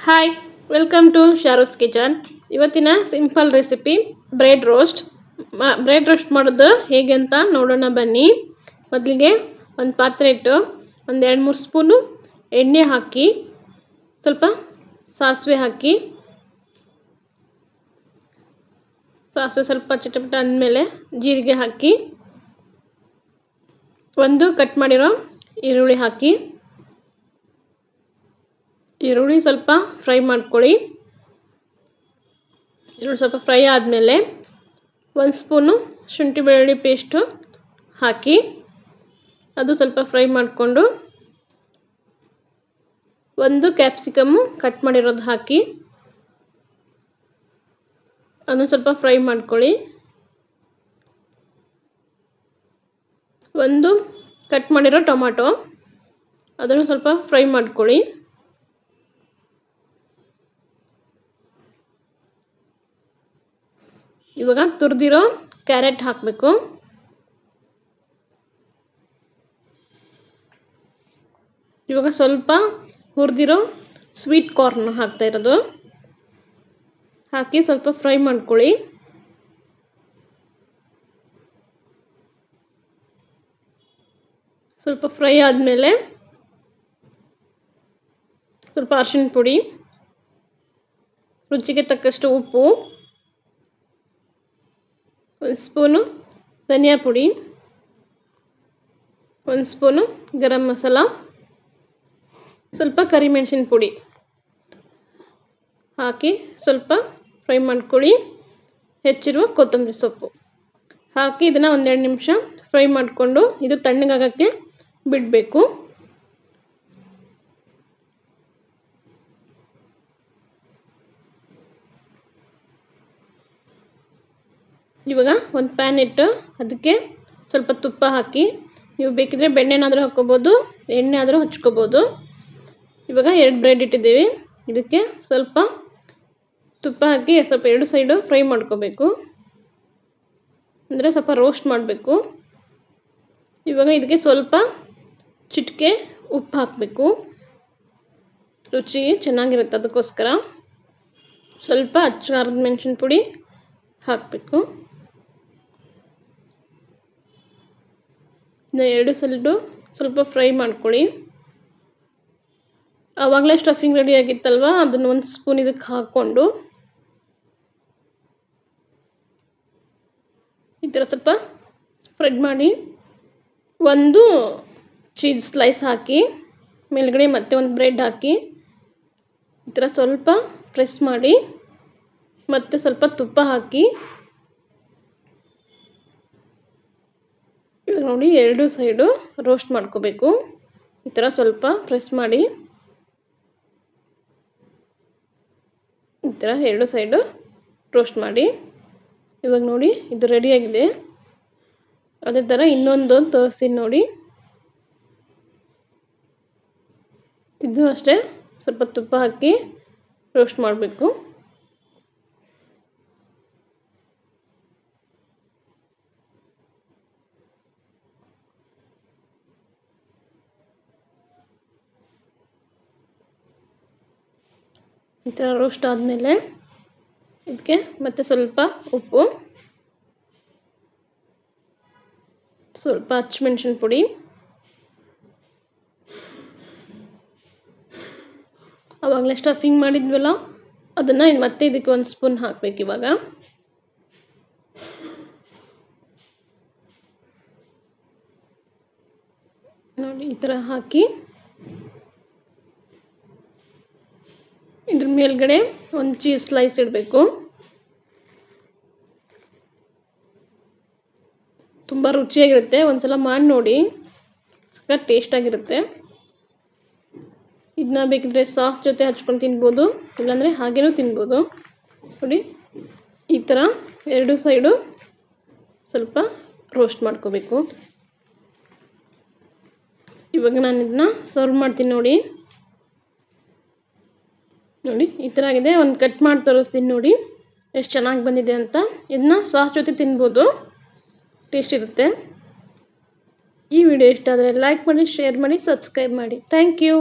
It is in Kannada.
Hi welcome to Sharo's kitchen ಇವತ್ತಿನ simple recipe bread roast bread roast ಮಾಡೋದು ಹೇಗೆ ಅಂತ ನೋಡೋಣ ಬನ್ನಿ. ಮೊದಲಿಗೆ ಒಂದು ಪಾತ್ರೆ ಇಟ್ಟು ಒಂದು ಎರಡು ಮೂರು ಸ್ಪೂನು ಎಣ್ಣೆ ಹಾಕಿ, ಸ್ವಲ್ಪ ಸಾಸಿವೆ ಹಾಕಿ. ಸಾಸಿವೆ ಸ್ವಲ್ಪ ಚಟಪಟ ಅಂದಮೇಲೆ ಜೀರಿಗೆ ಹಾಕಿ. ಒಂದು ಕಟ್ ಮಾಡಿರೋ ಈರುಳ್ಳಿ ಹಾಕಿ. ಈರುಳ್ಳಿ ಸ್ವಲ್ಪ ಫ್ರೈ ಮಾಡ್ಕೊಳ್ಳಿ. ಈರುಳ್ಳಿ ಸ್ವಲ್ಪ ಫ್ರೈ ಆದಮೇಲೆ ಒಂದು ಸ್ಪೂನು ಶುಂಠಿ ಬೆಳ್ಳುಳ್ಳಿ ಪೇಸ್ಟು ಹಾಕಿ ಅದು ಸ್ವಲ್ಪ ಫ್ರೈ ಮಾಡಿಕೊಂಡು ಒಂದು ಕ್ಯಾಪ್ಸಿಕಮ್ಮು ಕಟ್ ಮಾಡಿರೋದು ಹಾಕಿ ಅದನ್ನು ಸ್ವಲ್ಪ ಫ್ರೈ ಮಾಡ್ಕೊಳ್ಳಿ. ಒಂದು ಕಟ್ ಮಾಡಿರೋ ಟೊಮಾಟೊ ಅದನ್ನು ಸ್ವಲ್ಪ ಫ್ರೈ ಮಾಡ್ಕೊಳ್ಳಿ. ಇವಾಗ ತುರಿದಿರೋ ಕ್ಯಾರೆಟ್ ಹಾಕಬೇಕು. ಇವಾಗ ಸ್ವಲ್ಪ ಹುರಿದಿರೋ ಸ್ವೀಟ್ ಕಾರ್ನ್ ಹಾಕ್ತಾ ಇರೋದು. ಹಾಕಿ ಸ್ವಲ್ಪ ಫ್ರೈ ಮಾಡ್ಕೊಳ್ಳಿ. ಸ್ವಲ್ಪ ಫ್ರೈ ಆದಮೇಲೆ ಸ್ವಲ್ಪ ಅರಿಶಿನ ಪುಡಿ, ರುಚಿಗೆ ತಕ್ಕಷ್ಟು ಉಪ್ಪು. ಒಂದು ಸ್ಪೂನು ಧನಿಯಾ ಪುಡಿ, ಒಂದು ಸ್ಪೂನು ಗರಂ ಮಸಾಲ, ಸ್ವಲ್ಪ ಕರಿಮೆಣಸಿನ ಪುಡಿ ಹಾಕಿ ಸ್ವಲ್ಪ ಫ್ರೈ ಮಾಡ್ಕೊಳ್ಳಿ. ಹೆಚ್ಚಿರುವ ಕೊತ್ತಂಬರಿ ಸೊಪ್ಪು ಹಾಕಿ ಇದನ್ನು ಒಂದೆರಡು ನಿಮಿಷ ಫ್ರೈ ಮಾಡಿಕೊಂಡು ಇದು ತಣ್ಣಗಾಗೋಕ್ಕೆ ಬಿಡಬೇಕು. ಇವಾಗ ಒಂದು ಪ್ಯಾನ್ ಇಟ್ಟು ಅದಕ್ಕೆ ಸ್ವಲ್ಪ ತುಪ್ಪ ಹಾಕಿ, ನೀವು ಬೇಕಿದ್ರೆ ಬೆಣ್ಣೆನಾದರೂ ಹಾಕ್ಕೋಬೋದು ಎಣ್ಣೆ ಆದರೂ ಹಚ್ಕೋಬೋದು. ಇವಾಗ ಎರಡು ಬ್ರೆಡ್ ಇಟ್ಟಿದ್ದೀವಿ. ಇದಕ್ಕೆ ಸ್ವಲ್ಪ ತುಪ್ಪ ಹಾಕಿ ಸ್ವಲ್ಪ ಎರಡು ಸೈಡು ಫ್ರೈ ಮಾಡ್ಕೋಬೇಕು. ಅಂದರೆ ಸ್ವಲ್ಪ ರೋಸ್ಟ್ ಮಾಡಬೇಕು. ಇವಾಗ ಇದಕ್ಕೆ ಸ್ವಲ್ಪ ಚಿಟಿಕೆ ಉಪ್ಪು ಹಾಕಬೇಕು. ರುಚಿ ಚೆನ್ನಾಗಿರುತ್ತೆ ಅದಕ್ಕೋಸ್ಕರ. ಸ್ವಲ್ಪ ಅಚ್ಚಾರದ ಮೆಣಸಿನ ಪುಡಿ ಹಾಕಬೇಕು. ಎರಡು ಸೈಡು ಸ್ವಲ್ಪ ಫ್ರೈ ಮಾಡ್ಕೊಳ್ಳಿ. ಆವಾಗಲೇ ಸ್ಟಫಿಂಗ್ ರೆಡಿ ಆಗಿತ್ತಲ್ವ? ಅದನ್ನು ಒಂದು ಸ್ಪೂನ್ ಇದಕ್ಕೆ ಹಾಕ್ಕೊಂಡು. ಈ ಥರ ಸ್ವಲ್ಪ ಸ್ಪ್ರೆಡ್ ಮಾಡಿ. ಒಂದು ಚೀಸ್ ಸ್ಲೈಸ್ ಹಾಕಿ, ಮೇಲ್ಗಡೆ ಮತ್ತೆ ಒಂದು ಬ್ರೆಡ್ ಹಾಕಿ. ಈ ಥರ ಸ್ವಲ್ಪ ಪ್ರೆಸ್ ಮಾಡಿ, ಮತ್ತೆ ಸ್ವಲ್ಪ ತುಪ್ಪ ಹಾಕಿ. ನೋಡಿ ಎರಡು ಸೈಡು ರೋಸ್ಟ್ ಮಾಡ್ಕೋಬೇಕು. ಈ ಥರ ಸ್ವಲ್ಪ ಪ್ರೆಸ್ ಮಾಡಿ. ಈ ಥರ ಎರಡು ಸೈಡು ರೋಸ್ಟ್ ಮಾಡಿ. ಇವಾಗ ನೋಡಿ ಇದು ರೆಡಿಯಾಗಿದೆ ಅದೇ ಥರ ಇನ್ನೊಂದು ತೋರಿಸ್ತೀನಿ ನೋಡಿ. ಇದು ಅಷ್ಟೇ ಸ್ವಲ್ಪ ತುಪ್ಪ ಹಾಕಿ ರೋಸ್ಟ್ ಮಾಡಬೇಕು. ಈ ಥರ ರೋಸ್ಟ್ ಆದಮೇಲೆ ಇದಕ್ಕೆ ಮತ್ತೆ ಸ್ವಲ್ಪ ಉಪ್ಪು, ಸ್ವಲ್ಪ ಹಚ್ಮೆಣ್ಸಿನ ಪುಡಿ ಆವಾಗಲೇ ಸ್ಟಫಿಂಗ್ ಮಾಡಿದ್ವಲ್ಲ, ಅದನ್ನು ಮತ್ತೆ ಇದಕ್ಕೆ ಒಂದು ಸ್ಪೂನ್ ಹಾಕ್ಬೇಕು ಇವಾಗ. ನೋಡಿ, ಈ ಥರ ಹಾಕಿ ಮೇಲ್ಗಡೆ ಒಂದು ಚೀಸ್ ಸ್ಲೈಸ್ ಇಡಬೇಕು. ತುಂಬ ರುಚಿಯಾಗಿರುತ್ತೆ. ಒಂದ್ಸಲ ಮಾಡಿ ನೋಡಿ. ಸಖತ್ ಟೇಸ್ಟಾಗಿರುತ್ತೆ ಇದನ್ನ ಬೇಕಿದ್ರೆ ಸಾಸ್ ಜೊತೆ ಹಚ್ಕೊಂಡು ತಿನ್ಬೋದು, ಇಲ್ಲಾಂದರೆ ಹಾಗೇನೂ ತಿನ್ಬೋದು. ನೋಡಿ, ಈ ಥರ ಎರಡು ಸೈಡು ಸ್ವಲ್ಪ ರೋಸ್ಟ್ ಮಾಡ್ಕೋಬೇಕು. ಇವಾಗ ನಾನು ಇದನ್ನ ಸರ್ವ್ ಮಾಡ್ತೀನಿ ನೋಡಿ. ನೋಡಿ, ಈ ಥರ ಆಗಿದೆ. ಒಂದು ಕಟ್ ಮಾಡಿ ತೋರಿಸ್ತೀನಿ ನೋಡಿ. ಎಷ್ಟು ಚೆನ್ನಾಗಿ ಬಂದಿದೆ ಅಂತ. ಇದನ್ನ ಸಾಸ್ ಜೊತೆ ತಿನ್ಬೋದು. ಟೇಸ್ಟ್ ಇರುತ್ತೆ. ಈ ವಿಡಿಯೋ ಇಷ್ಟ ಆದರೆ ಲೈಕ್ ಮಾಡಿ ಶೇರ್ ಮಾಡಿ ಸಬ್ಸ್ಕ್ರೈಬ್ ಮಾಡಿ. Thank you